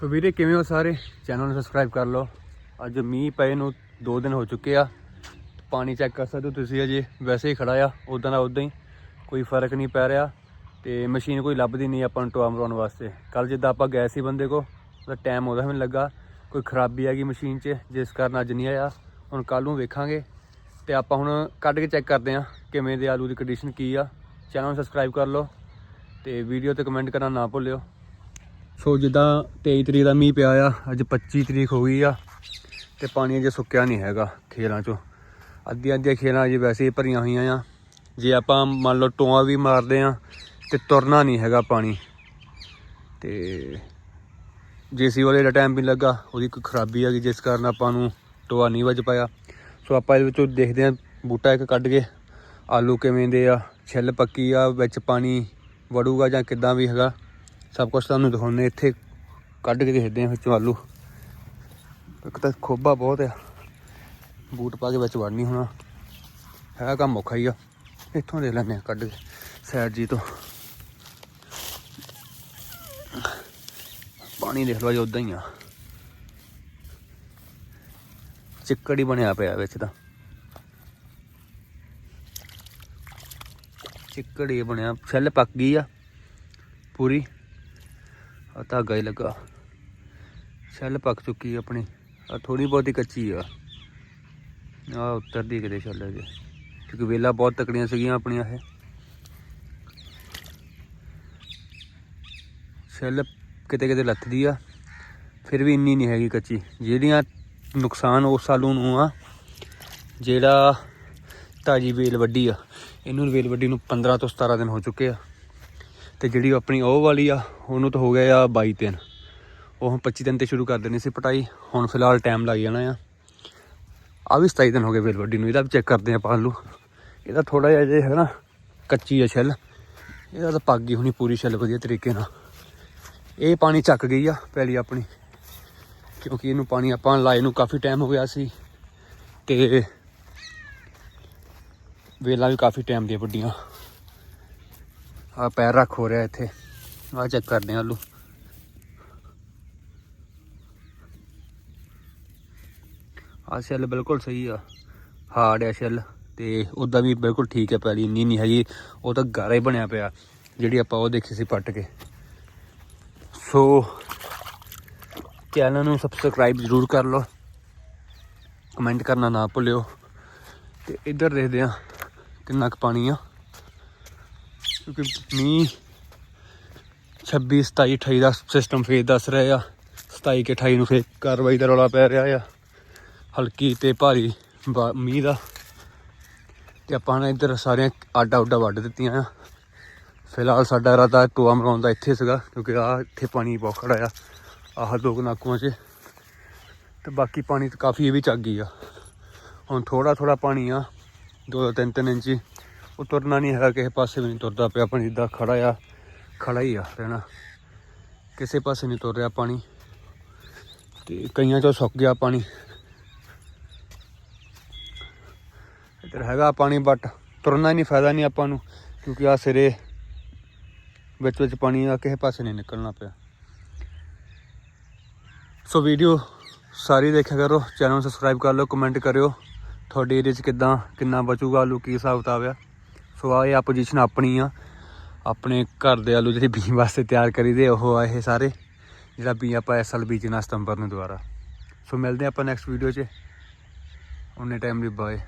ਸੋ ਵੀਰੇ, ਕਿਵੇਂ ਹੋ ਸਾਰੇ? ਚੈਨਲ ਨੂੰ ਸਬਸਕ੍ਰਾਈਬ ਕਰ ਲਓ। ਅੱਜ ਮੀਂਹ ਪਏ ਨੂੰ 2 ਦਿਨ ਹੋ ਚੁੱਕੇ ਆ। ਪਾਣੀ ਚੈੱਕ ਕਰ ਸਕਦੇ ਹੋ ਤੁਸੀਂ ਅਜੇ। ਵੈਸੇ ਹੀ ਖੜਾ ਆ ਉਦਾਂ ਦਾ ਉਦਾਂ ਹੀ। ਕੋਈ ਫ਼ਰਕ ਨਹੀਂ ਪੈ ਰਿਹਾ ਤੇ ਮਸ਼ੀਨ ਕੋਈ ਲੱਭਦੀ ਨਹੀਂ ਆਪਾਂ ਨੂੰ ਟੋਆ ਮਰਾਉਣ ਵਾਸਤੇ। ਕੱਲ ਜਿੱਦਾਂ ਆਪਾਂ ਗਏ ਸੀ ਬੰਦੇ ਕੋ ਉਹਦਾ ਟਾਈਮ ਉਹਦਾ ਮੈਨੂੰ ਲੱਗਾ। ਕੋਈ ਖਰਾਬੀ ਆ ਗਈ ਮਸ਼ੀਨ 'ਚ, ਜਿਸ ਕਾਰਨ ਅੱਜ ਨਹੀਂ ਆਇਆ। ਹੁਣ ਕੱਲ ਨੂੰ ਵੇਖਾਂਗੇ। ਤੇ ਆਪਾਂ ਹੁਣ ਕੱਢ ਕੇ ਚੈੱਕ ਕਰਦੇ ਆ ਕਿਵੇਂ ਦੇ ਆਲੂ ਦੀ ਕੰਡੀਸ਼ਨ ਕੀ ਆ। ਚੈਨਲ ਨੂੰ ਸਬਸਕ੍ਰਾਈਬ ਕਰ ਲਓ ਤੇ ਵੀਡੀਓ ਤੇ ਕਮੈਂਟ ਕਰਨਾ ਨਾ ਭੁੱਲਿਓ। ਸੋ ਜਿੱਦਾਂ 23 ਤਰੀਕ ਦਾ ਮੀਂਹ ਪਿਆ ਆ, ਅੱਜ 25 ਤਰੀਕ ਹੋ ਗਈ ਆ ਤੇ ਪਾਣੀ ਅਜੇ ਸੁੱਕਿਆ ਨਹੀਂ ਹੈਗਾ ਖੇਲਾਂ 'ਚੋਂ। ਅੱਧੀਆਂ ਅੱਧੀਆਂ ਖੇਲਾਂ ਅਜੇ ਵੈਸੇ ਹੀ ਭਰੀਆਂ ਹੋਈਆਂ ਆ। ਜੇ ਆਪਾਂ ਮੰਨ ਲਓ ਟੋਆ ਵੀ ਮਾਰਦੇ ਆ ਤੇ ਤੁਰਨਾ ਨਹੀਂ ਹੈਗਾ ਪਾਣੀ। ਤੇ ਜੇਸੀ ਵਾਲੇ ਦਾ ਟਾਈਮ ਵੀ ਨੀ ਲੱਗਾ, ਉਹਦੀ ਕੋਈ ਖਰਾਬੀ ਆ ਗਈ, ਜਿਸ ਕਾਰਨ ਆਪਾਂ ਨੂੰ ਟੋਆ ਨਹੀਂ ਵੱਜ ਪਾਇਆ। ਸੋ ਆਪਾਂ ਇਹਦੇ ਵਿੱਚੋਂ ਦੇਖਦੇ ਆ, ਬੂਟਾ ਇੱਕ ਕੱਢ ਕੇ, ਆਲੂ ਕਿਵੇਂ ਦੇ ਆ, ਛਿੱਲ ਪੱਕੀ ਆ, ਵਿੱਚ ਪਾਣੀ ਵੜੂਗਾ ਜਾਂ ਕਿੱਦਾਂ ਵੀ ਹੈਗਾ। ਸਭ ਕੁਝ ਤੁਹਾਨੂੰ ਦਿਖਾਉਂਦੇ ਇੱਥੇ ਕੱਢ ਕੇ ਦੇਖਦੇ ਆ ਵਿੱਚੋਂ ਆਲੂ। ਇੱਕ ਤਾਂ ਖੋਬਾ ਬਹੁਤ ਆ। ਬੂਟ ਪਾ ਕੇ ਵਿੱਚ ਵੜਨੀ ਹੋਣਾ। ਹੈ ਕੰਮ ਔਖਾ ਹੀ ਆ। ਇੱਥੋਂ ਦੇ ਲੈਂਦੇ ਆ ਕੱਢ ਕੇ ਸਾਈਡ ਜੀ ਤੋਂ। ਪਾਣੀ ਦੇਖ ਲਓ ਜੀ, ਉਦਾਂ ਹੀ ਆ। ਚਿੱਕੜ ਹੀ ਬਣਿਆ ਪਿਆ ਵਿੱਚ ਤਾਂ। ਚਿੱਕੜ ਹੀ ਬਣਿਆ। ਛੱਲ ਪੱਕ ਗਈ ਆ। ਪੂਰੀ। ਆ ਧਾਗਾ ਹੀ ਲੱਗਾ। ਛੱਲ ਪੱਕ ਚੁੱਕੀ ਆਪਣੀ। ਆ ਥੋੜੀ ਬਹੁਤੀ ਕੱਚੀ ਆ। ਆ ਉੱਤਰਦੀ ਕਿਤੇ ਛੱਲ ਜੇ। ਕਿਉਂਕਿ ਵੇਲਾ ਬਹੁਤ ਤਕੜੀਆਂ ਸੀਗੀਆਂ ਆਪਣੀਆਂ ਇਹ। ਛੱਲ ਕਿਤੇ ਕਿਤੇ ਲੱਥਦੀ ਆ। ਫਿਰ ਵੀ ਇੰਨੀ ਨਹੀਂ ਹੈਗੀ ਕੱਚੀ। ਜਿਹੜੀਆਂ ਨੁਕਸਾਨ ਉਸ ਆਲੂ ਨੂੰ ਆ, ਜਿਹੜਾ ਤਾਜੀ ਵੇਲ ਵੱਡੀ ਆ, ਇਹਨੂੰ ਵੇਲ ਵੱਡੀ ਨੂੰ 15 ਤੋਂ 17 ਦਿਨ ਹੋ ਚੁੱਕੇ ਆ। ਤੇ ਜਿਹੜੀ ਆਪਣੀ ਉਹ ਵਾਲੀ ਆ, ਉਹਨੂੰ ਤਾਂ ਹੋ ਗਿਆ ਆ 22 ਦਿਨ ਉਹ ਹੁਣ 25 ਦਿਨ ਤੇ ਸ਼ੁਰੂ ਕਰ ਦੇਣੀ ਸੀ ਪਟਾਈ। ਹੁਣ ਫਿਲਹਾਲ ਟਾਈਮ ਲੱਗ ਜਾਣਾ ਆ। ਆ ਵੀ 27 ਦਿਨ ਹੋ ਗਏ ਵੇਲ ਵੱਡੀ ਨੂੰ, ਇਹਦਾ ਵੀ ਚੈੱਕ ਕਰਦੇ ਆਪਾਂ ਆਲੂ ਇਹਦਾ ਥੋੜਾ ਜਿਹਾ ਜੇ ਹੈ ਨਾ ਕੱਚੀ ਆ ਛਿੱਲ ਇਹਦਾ ਤਾਂ ਪੱਗ ਗਈ ਹੋਣੀ ਪੂਰੀ ਛਿੱਲ ਵਧੀਆ ਤਰੀਕੇ ਨਾਲ। ਇਹ ਪਾਣੀ ਚੱਕ ਗਈ ਆ ਪਹਿਲੀ ਆਪਣੀ। ਕਿਉਂਕਿ ਇਹਨੂੰ ਪਾਣੀ ਆਪਾਂ ਲਾਏ ਨੂੰ ਕਾਫੀ ਟਾਈਮ ਹੋ ਗਿਆ ਸੀ। ਤੇ ਵੇਲਾਂ ਵੀ ਕਾਫੀ ਟਾਈਮ ਦੀਆਂ ਵੱਡੀਆਂ। ਆ ਪੈਰ ਰੱਖ ਹੋ ਰਿਹਾ ਇੱਥੇ। ਆ ਚੈੱਕ ਕਰਦੇ ਆ ਆਲੂ। ਆ ਸ਼ੈਲ ਬਿਲਕੁਲ ਸਹੀ ਆ। ਹਾਰਡ ਆ ਸ਼ੈਲ ਤੇ ਉਦਾਂ ਵੀ ਬਿਲਕੁਲ ਠੀਕ ਹੈ ਪੈਲੀ ਇੰਨੀ ਨਹੀਂ ਹੈਗੀ। ਉਹ ਤਾਂ ਗਾਰਾ ਹੀ ਬਣਿਆ ਪਿਆ, ਜਿਹੜੀ ਆਪਾਂ ਉਹ ਦੇਖੀ ਸੀ ਪੱਟ ਕੇ। ਸੋ ਚੈਨਲ ਨੂੰ ਸਬਸਕ੍ਰਾਈਬ ਜ਼ਰੂਰ ਕਰ ਲਓ। ਕਮੈਂਟ ਕਰਨਾ ਨਾ ਭੁੱਲਿਓ। ਤੇ ਇੱਧਰ ਦੇਖਦੇ ਆ ਕਿੰਨਾ ਕੁ ਪਾਣੀ ਆ। ਕਿਉਂਕਿ ਮੀਂਹ 26 27 28 ਦਾ ਸਿਸਟਮ ਫੇਰ ਦੱਸ ਰਹੇ ਆ। 27 ਕੇ 28 ਨੂੰ ਫੇਰ ਕਾਰਵਾਈ ਦਾ ਰੌਲਾ ਪੈ ਰਿਹਾ ਆ। ਹਲਕੀ ਤੇ ਭਾਰੀ ਮੀਂਹ ਦਾ। ਤੇ ਆਪਾਂ ਨੇ ਇੱਧਰ ਸਾਰੀਆਂ ਆਡਾ ਉੱਡਾ ਵੱਢ ਦਿੱਤੀਆਂ ਆ। ਫਿਲਹਾਲ ਸਾਡਾ ਇਰਾਦਾ ਟੋਆ ਮਰਾਉਣ ਦਾ ਇੱਥੇ ਸੀਗਾ, ਕਿਉਂਕਿ ਆ ਇੱਥੇ ਪਾਣੀ ਬਹੁਤ ਖੜਾ ਆ। ਆਹ ਦੋ ਨਾਕੂਆਂ 'ਚ। ਤੇ ਬਾਕੀ ਪਾਣੀ ਤਾਂ ਕਾਫੀ ਇਹ ਵੀ ਚੱਕ ਗਈ ਆ। ਹੁਣ ਥੋੜਾ ਥੋੜਾ ਪਾਣੀ ਆ ਦੋ ਦੋ ਤਿੰਨ ਤਿੰਨ ਇੰਚੀ। ਉਹ ਤੁਰਨਾ ਨਹੀਂ ਹੈਗਾ, ਕਿਸੇ ਪਾਸੇ ਵੀ ਨਹੀਂ ਤੁਰਦਾ ਪਿਆ ਪਾਣੀ ਜਿੱਦਾਂ ਖੜਾ ਆ ਖੜਾ ਹੀ ਆ ਰਹਿਣਾ। ਕਿਸੇ ਪਾਸੇ ਨਹੀਂ ਤੁਰ ਰਿਹਾ ਪਾਣੀ। ਤੇ ਕਈਆਂ ਚੋਂ ਸੁੱਕ ਗਿਆ ਪਾਣੀ। ਇੱਧਰ ਹੈਗਾ ਪਾਣੀ ਬਟ ਤੁਰਨਾ ਹੀ ਨਹੀਂ ਫਾਇਦਾ ਨਹੀਂ ਆਪਾਂ ਨੂੰ, ਕਿਉਂਕਿ ਆ ਸਿਰੇ ਵਿੱਚ ਵਿੱਚ ਪਾਣੀ ਆ, ਕਿਸੇ ਪਾਸੇ ਨਹੀਂ ਨਿਕਲਣਾ ਪਿਆ। ਸੋ ਵੀਡੀਓ ਸਾਰੀ ਦੇਖਿਆ ਕਰੋ, ਚੈਨਲ ਨੂੰ ਸਬਸਕ੍ਰਾਈਬ ਕਰ ਲਓ ਕਮੈਂਟ ਕਰਿਓ, ਤੁਹਾਡੇ ਏਰੀਆ 'ਚ ਕਿੱਦਾਂ, ਕਿੰਨਾ ਬਚੂਗਾ, ਆਲੂ ਕੀ ਹਿਸਾਬ ਕਿਤਾਬ ਆ। ਸੋ ਆ ਇਹ ਆ ਪੋਜੀਸ਼ਨ ਆਪਣੀ ਆ। ਆਪਣੇ ਘਰ ਦੇ ਆਲੂ ਜਿਹੜੇ ਬੀਜ ਵਾਸਤੇ ਤਿਆਰ ਕਰੀਦੇ ਉਹ ਆ ਇਹ ਸਾਰੇ, ਜਿਹੜਾ ਬੀ ਆਪਾਂ ਇਸ ਸਾਲ ਬੀਜਣਾ ਸਤੰਬਰ ਨੂੰ ਦੁਬਾਰਾ। ਸੋ ਮਿਲਦੇ ਆਪਾਂ ਨੈਕਸਟ ਵੀਡੀਓ 'ਚ। ਉਹਨੇ ਟਾਈਮ ਲਈ ਬਾਏ